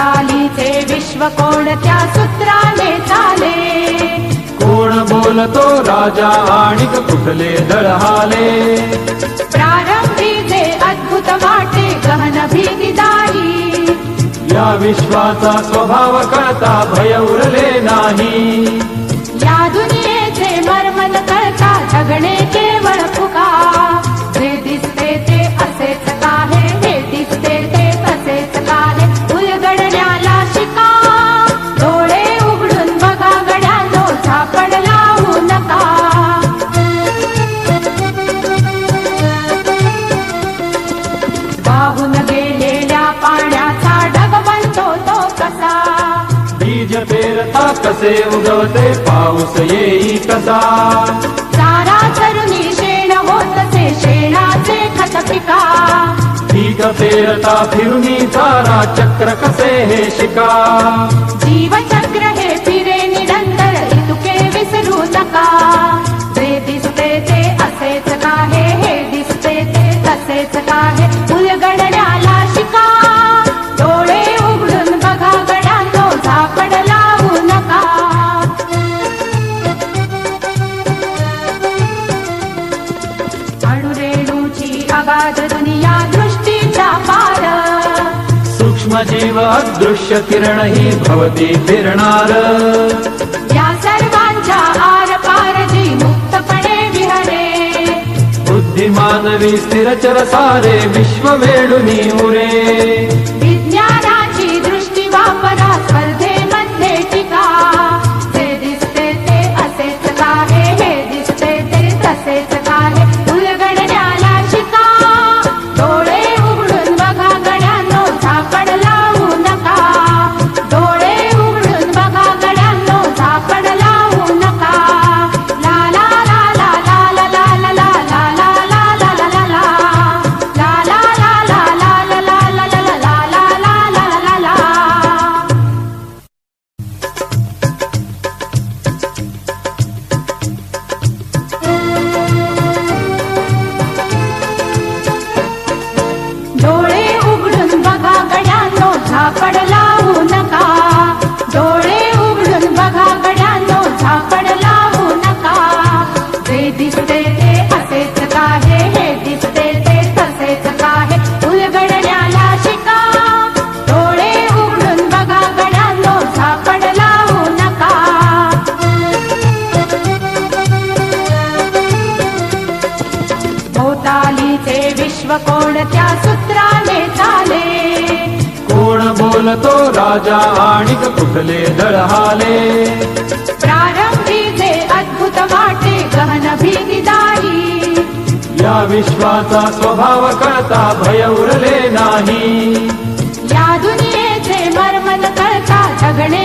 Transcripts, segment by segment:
चालीचे विश्व कोणत्या सूत्राने झाले कोण बोलतो राजा आणि कुठले दळहाले प्रारंभी जे अद्भुत वाटे गहन भीतीदारी या विश्वाचा स्वभाव कळता भय उरले नाही. या दुनियेचे मर्मन कळता जगणे केवळ फुका. कसे उगवते पाऊस येई कसा. चारा चरुणी शेण होतसे शेणाचे खत पिका. पीक पेरता फिरुनी चारा चक्र कसे हे शिका. जीवचक्र हे फिरे निरंतर इतुके विसरू नका. जे दिसते ते असेच काहे हे दिसते ते तसेच काहे. उलगडण्याला शिका सूक्ष्म जीवा दृश्य किरण हि भवतीर मुक्तपणे विहरे। बुद्धिमानवि स्थिरचरसारे विश्वमेणुनी उरे राजा आणि कुठले दळहाले. प्रारंभी जे अद्भुत वाटे गहन भीतीदारी या विश्वाचा स्वभाव कळता भय उरले नाही. या दुनियेचे मर्मन कळता जगणे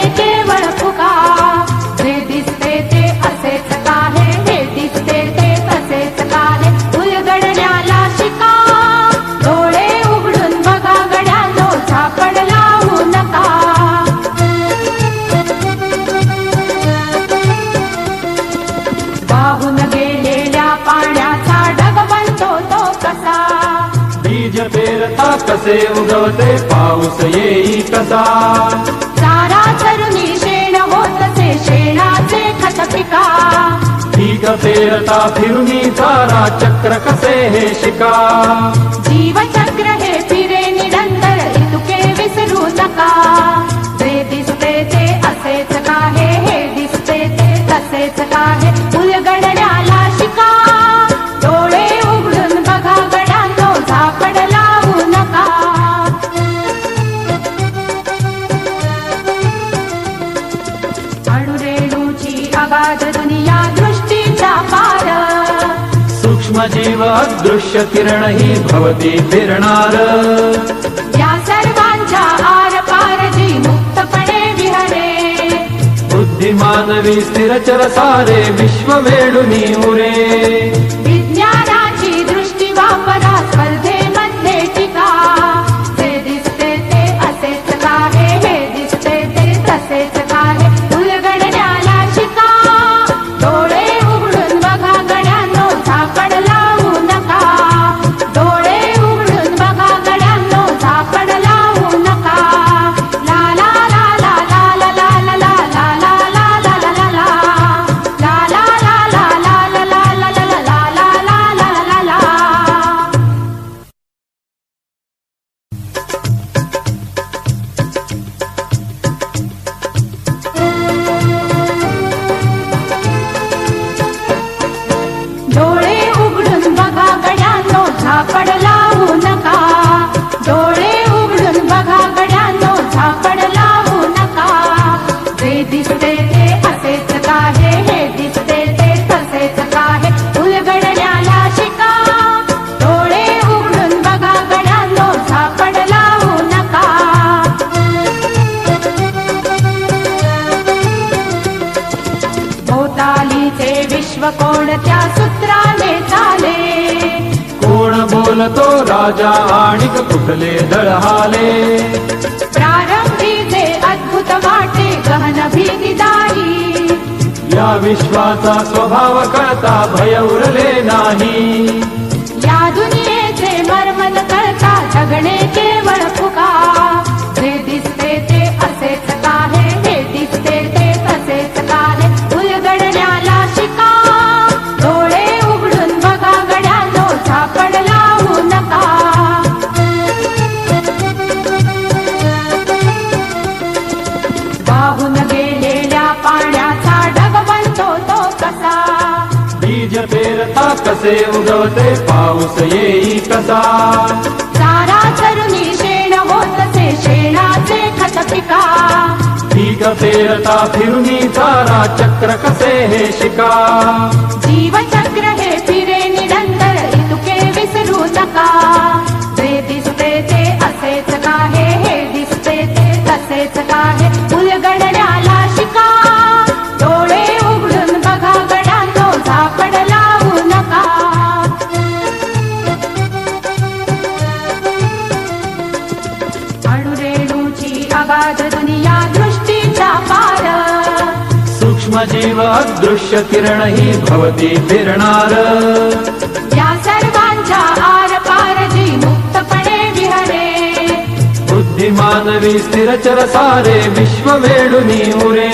कसे उगवते पाऊस येई कसा. चारा चरुणी शेण होतसे शेणाचे खत पिका पीक पेरता फिरुनी चारा चक्र कसे हे शिका. जीवचक्र हे फिरे निरंतर इतुके विसरू नका. जे दिसते ते असेच काहे हे दिसते ते तसेच काहे उलगडण्याला जीवादृश्यकिरणैः भवति किरणार या भवती किरणाद्या मुक्तपणे विहरे। बुद्धिमानवी स्थिरचरसारे विश्ववेणुनी उरे राजा आणिक कुठले दळहाले. प्रारंभी जे अद्भुत वाटे गहन भीतीदारी या विश्वाचा स्वभाव करता भय उरले नाही. या दुनियेचे मर्मन करता जगणे केवळ पुकार उगवते पाऊस येई कसा। सारा तरुणी शेण होतसे शेणाचे खत पिका। पीक पेरता फिरुनी सारा चक्र कसे हे शिका। जीवचक्र जीवा दृश्य या भवतीरनार आरपारजी मुक्तपणे विहरे। बुद्धिमानवी स्थिरचरसारे विश्ववेणुनी उरे।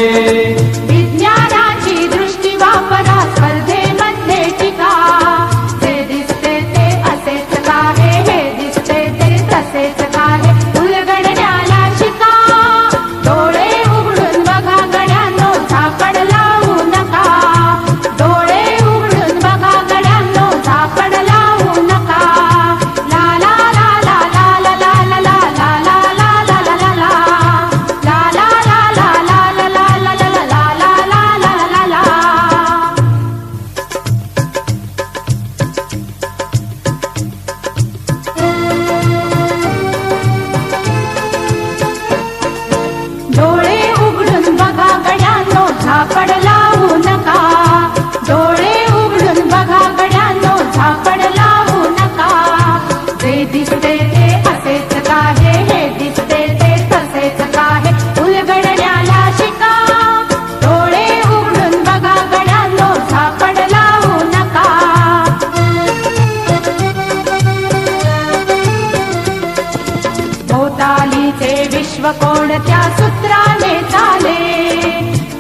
विश्व कोण चाले?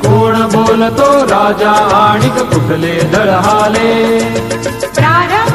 कोण बोलतो राजा आणि कुठले दळहाले? प्रारंभ